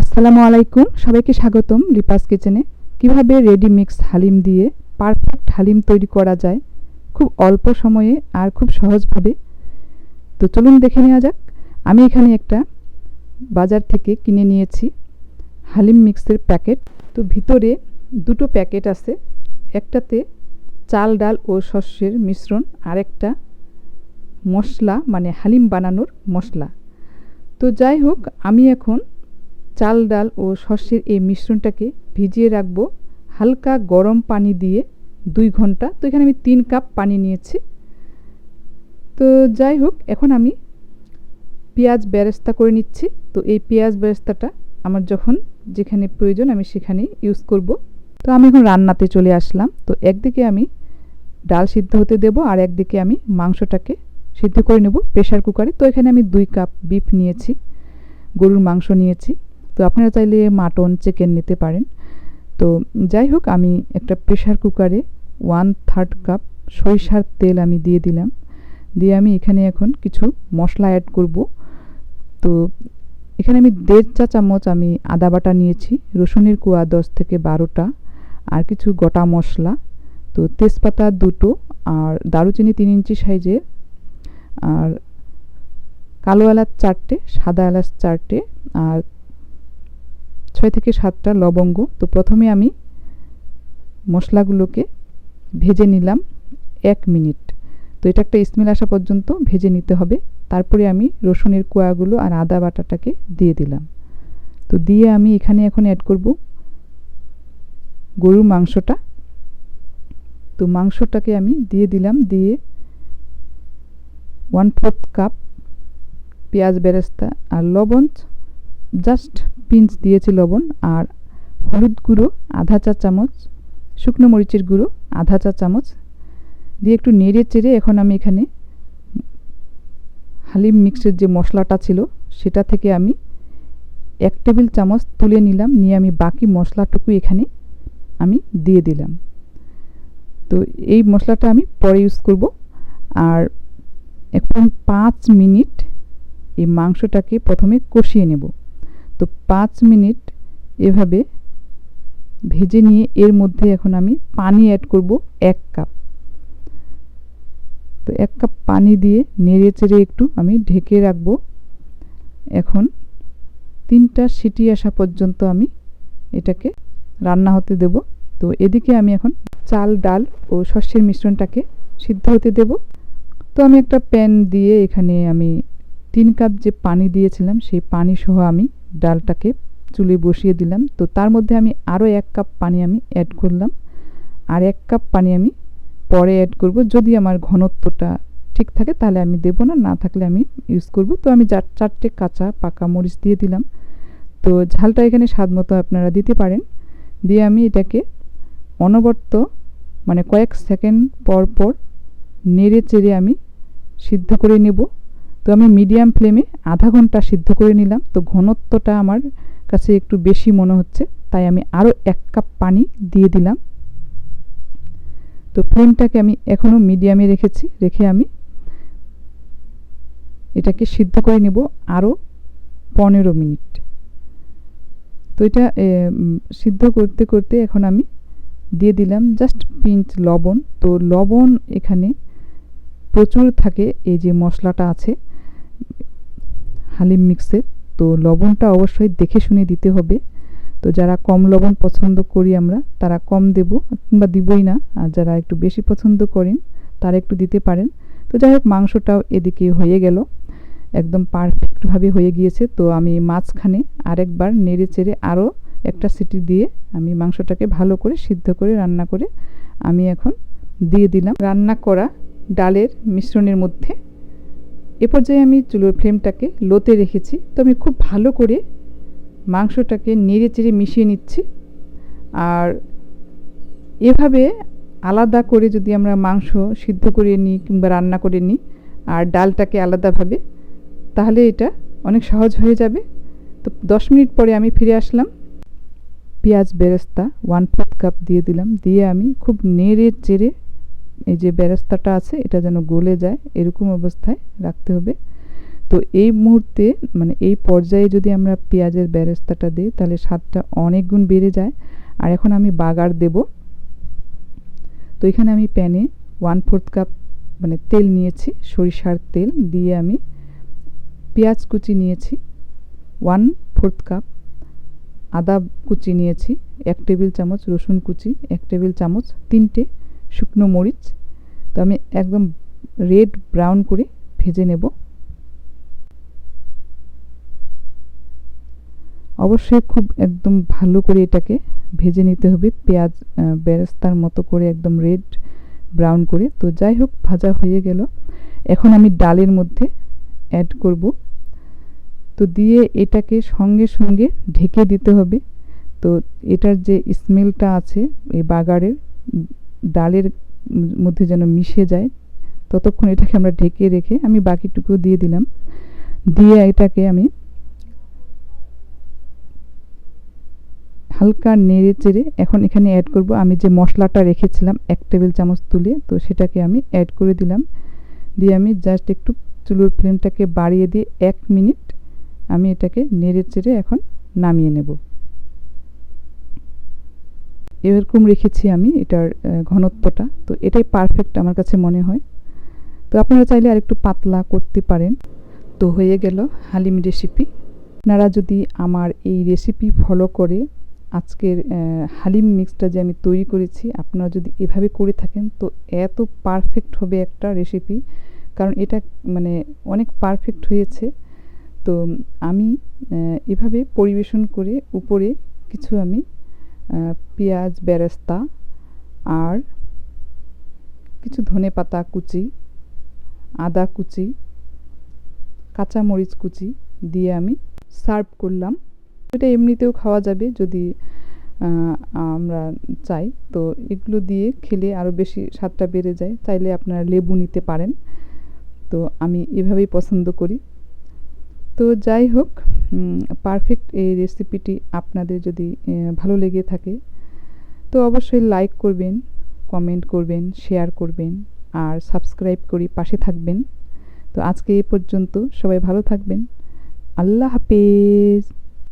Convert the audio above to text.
আসসালামু আলাইকুম, সবাইকে স্বাগতম লিপাস কিচেনে। কীভাবে রেডি মিক্স হালিম দিয়ে পারফেক্ট হালিম তৈরি করা যায়, খুব অল্প সময়ে আর খুব সহজভাবে। তো চলুন দেখে নেওয়া যাক। আমি এখানে একটা বাজার থেকে কিনে নিয়েছি হালিম মিক্সের প্যাকেট। তো ভিতরে দুটো প্যাকেট আছে, একটাতে চাল, ডাল ও শস্যের মিশ্রণ আরেকটা মশলা মানে হালিম বানানোর মশলা। তো যাই হোক, আমি এখন চাল ডাল ও শস্যের এই মিশ্রণটাকে ভিজিয়ে রাখব। হালকা গরম পানি দিয়ে দুই ঘণ্টা। তো এখানে আমি তিন কাপ পানি নিয়েছি। তো যাই হোক, এখন আমি পেঁয়াজ ব্যারেস্তা করে নিচ্ছি। তো এই পেঁয়াজ বেরেস্তাটা আমার যখন যেখানে প্রয়োজন আমি সেখানেই ইউজ করব। তো আমি এখন রান্নাতে চলে আসলাম। তো একদিকে আমি ডাল সিদ্ধ হতে দেব আর একদিকে আমি মাংসটাকে সিদ্ধ করে নেব প্রেশার কুকারে। তো এখানে আমি দুই কাপ বিফ নিয়েছি, গরুর মাংস নিয়েছি। তো আপনারা চাইলে মাটন চিকেন নিতে পারেন। তো যাই হোক, আমি একটা প্রেশার কুকারে ওয়ান থার্ড কাপ সরিষার তেল আমি দিয়ে দিলাম। দিয়ে আমি এখানে এখন কিছু মশলা অ্যাড করব। তো এখানে আমি দেড় চা চামচ আমি আদা বাটা নিয়েছি, রসুনের কুয়া দশ থেকে বারোটা, আর কিছু গোটা মশলা। তো তেজপাতা দুটো আর দারুচিনি তিন ইঞ্চি সাইজের। আর কালো এলাচ চারটে, সাদা এলাচ চারটে, আর ছয় থেকে সাতটা লবঙ্গ। তো প্রথমে আমি মশলাগুলোকে ভেজে নিলাম এক মিনিট। তো এটা একটা স্মেল আসা পর্যন্ত ভেজে নিতে হবে। তারপরে আমি রসুনের কোয়াগুলো আর আদা বাটাটাকে দিয়ে দিলাম। তো দিয়ে আমি এখানে এখন অ্যাড করব গরুর মাংসটা। তো মাংসটাকে আমি দিয়ে দিলাম, দিয়ে ওয়ান ফোর্থ কাপ পেঁয়াজ বেরেস্তা আর লবণ জাস্ট পিঞ্চ দিয়েছি লবণ আর হলুদ গুঁড়ো, আধা চা চামচ, শুকনো মরিচের গুঁড়ো, আধা চা চামচ দিয়ে একটু নেড়ে চেড়ে এখন আমি এখানে হালিম মিক্সের যে মশলাটা ছিল সেটা থেকে আমি এক টেবিল চামচ তুলে নিলাম, নিয়ে আমি বাকি মশলাটুকু এখানে আমি দিয়ে দিলাম। তো এই মশলাটা আমি পরে ইউজ করব। আর এখন পাঁচ মিনিট এই মাংসটাকে প্রথমে কষিয়ে নেব। তো পাঁচ মিনিট এভাবে ভেজে নিয়ে এর মধ্যে এখন আমি পানি অ্যাড করব এক কাপ তো এক কাপ পানি দিয়ে নেড়ে চেড়ে একটু আমি ঢেকে রাখব। এখন তিনটা সিটি আসা পর্যন্ত আমি এটাকে রান্না হতে দেব। তো এদিকে আমি এখন চাল, ডাল ও শস্যের মিশ্রণটাকে সিদ্ধ হতে দেব। তো আমি একটা প্যান দিয়ে এখানে আমি তিন কাপ যে পানি দিয়েছিলাম, সেই পানি সহ আমি ডালটাকে চুলে বসিয়ে দিলাম। তো তার মধ্যে আমি আরও এক কাপ পানি আমি অ্যাড করলাম। আর এক কাপ পানি আমি পরে অ্যাড করব। যদি আমার ঘনত্বটা ঠিক থাকে তাহলে আমি দেব না না থাকলে আমি ইউজ করব। তো আমি চার, চারটে কাঁচা পাকা মরিচ দিয়ে দিলাম। তো ঝালটা এখানে স্বাদ মতো আপনারা দিতে পারেন। দিয়ে আমি এটাকে অনবর্ত মানে কয়েক সেকেন্ড পর পর নেড়ে চেড়ে আমি সিদ্ধ করে নেব। তো আমি মিডিয়াম ফ্লেমে আধা ঘণ্টা সিদ্ধ করে নিলাম। তো ঘনত্বটা আমার কাছে একটু বেশি মনে হচ্ছে, তাই আমি আরও এক কাপ পানি দিয়ে দিলাম। তো ফ্লেমটাকে আমি এখনও মিডিয়ামে রেখেছি, রেখে আমি এটাকে সিদ্ধ করে নেব আরও পনেরো মিনিট। তো এটা সিদ্ধ করতে করতে এখন আমি দিয়ে দিলাম জাস্ট পিঞ্চ লবণ। তো লবণ এখানে প্রচুর থাকে, এই যে মশলাটা আছে হালিম মিক্সের তো লবণটা অবশ্যই দেখে শুনে দিতে হবে। তো যারা কম লবণ পছন্দ করি আমরা, তারা কম দেব কিংবা দিবই না। আর যারা একটু বেশি পছন্দ করেন, তারা একটু দিতে পারেন। তো যাই হোক, মাংসটাও এদিকে হয়ে গেল। একদম পারফেক্টভাবে হয়ে গিয়েছে। তো আমি মাঝখানে আরেকবার নেড়ে চেড়ে আরও একটা সিটি দিয়ে আমি মাংসটাকে ভালো করে সিদ্ধ করে রান্না করে আমি এখন দিয়ে দিলাম। রান্না করা ডালের মিশ্রণের মধ্যে এ পর্যায়ে আমি চুলোর ফ্লেমটাকে লোতে রেখেছি। তো আমি খুব ভালো করে মাংসটাকে নেড়ে চেড়ে মিশিয়ে নিচ্ছি। আর এভাবে আলাদা করে যদি আমরা মাংস সিদ্ধ করে নিই কিংবা রান্না করে নিই আর ডালটাকে আলাদাভাবে, তাহলে এটা অনেক সহজ হয়ে যাবে। তো দশ মিনিট পরে আমি ফিরে আসলাম। পেঁয়াজ বেরেস্তা ওয়ান ফোর্থ কাপ দিয়ে দিলাম। দিয়ে আমি খুব নেড়ে চেড়ে এই যে বেরেস্তাটা আছে, এটা যেন গলে যায়, এরকম অবস্থায় রাখতে হবে। তো এই মুহূর্তে মানে এই পর্যায়ে যদি আমরা পেঁয়াজের বেরেস্তাটা দিই, তাহলে স্বাদটা অনেক গুণ বেড়ে যায়। আর এখন আমি বাগার দেব। তো এখানে আমি প্যানে ওয়ান ফোর্থ কাপ মানে তেল নিয়েছি, সরিষার তেল দিয়ে আমি পেঁয়াজ কুচি নিয়েছি ওয়ান ফোর্থ কাপ আদা কুচি নিয়েছি, এক টেবিল চামচ রসুন কুচি, এক টেবিল চামচ তিনটে শুকনো মরিচ। তো আমি একদম রেড ব্রাউন করে ভেজে নেব। অবশ্যই খুব একদম ভালো করে এটাকে ভেজে নিতে হবে। পেঁয়াজ বেরেস্তার মতো করে একদম রেড ব্রাউন করে। তো যাই হোক, ভাজা হয়ে গেল। এখন আমি ডালের মধ্যে অ্যাড করব। তো দিয়ে এটাকে সঙ্গে সঙ্গে ঢেকে দিতে হবে। তো এটার যে স্মেলটা আছে, এই বাগারের ডালের মধ্যে যেন মিশে যায়, ততক্ষণ এটাকে আমরা ঢেকে রেখে আমি বাকিটুকু দিয়ে দিলাম। দিয়ে এটাকে আমি হালকা নেড়ে চেড়ে এখন এখানে অ্যাড করব। আমি যে মশলাটা রেখেছিলাম এক টেবিল চামচ তুলে, তো সেটাকে আমি অ্যাড করে দিলাম। দিয়ে আমি জাস্ট একটু চুলোর ফ্লেমটাকে বাড়িয়ে দিয়ে এক মিনিট আমি এটাকে নেড়ে চেড়ে এখন নামিয়ে নেব। এরকম রেখেছি আমি, এটার ঘনত্বটা। তো এটাই পারফেক্ট আমার কাছে মনে হয়। তো আপনারা চাইলে আর একটু পাতলা করতে পারেন। তো হয়ে গেল হালিম রেসিপি আপনারা যদি আমার এই রেসিপি ফলো করে আজকের হালিম মিক্সটা যে আমি তৈরি করেছি, আপনারা যদি এভাবে করে থাকেন, তো এত পারফেক্ট হবে একটা রেসিপি কারণ এটা মানে অনেক পারফেক্ট হয়েছে। তো আমি এভাবে পরিবেশন করে উপরে কিছু আমি পেঁয়াজ, বেরেস্তা আর কিছু ধনে পাতা কুচি, আদা কুচি, কাঁচামরিচ কুচি দিয়ে আমি সার্ভ করলাম। এটা এমনিতেও খাওয়া যাবে যদি আমরা চাই। তো এগুলো দিয়ে খেলে আরও বেশি স্বাদটা বেড়ে যায়। চাইলে আপনারা লেবু নিতে পারেন। তো আমি এভাবেই পছন্দ করি। তো যাই হোক পারফেক্ট এই রেসিপিটি আপনাদের যদি ভালো লেগে থাকে, তো অবশ্যই লাইক করবেন কমেন্ট করবেন শেয়ার করবেন, আর সাবস্ক্রাইব করি পাশে থাকবেন। তো আজকে এ পর্যন্ত সবাই ভালো থাকবেন। আল্লাহ হাফেজ।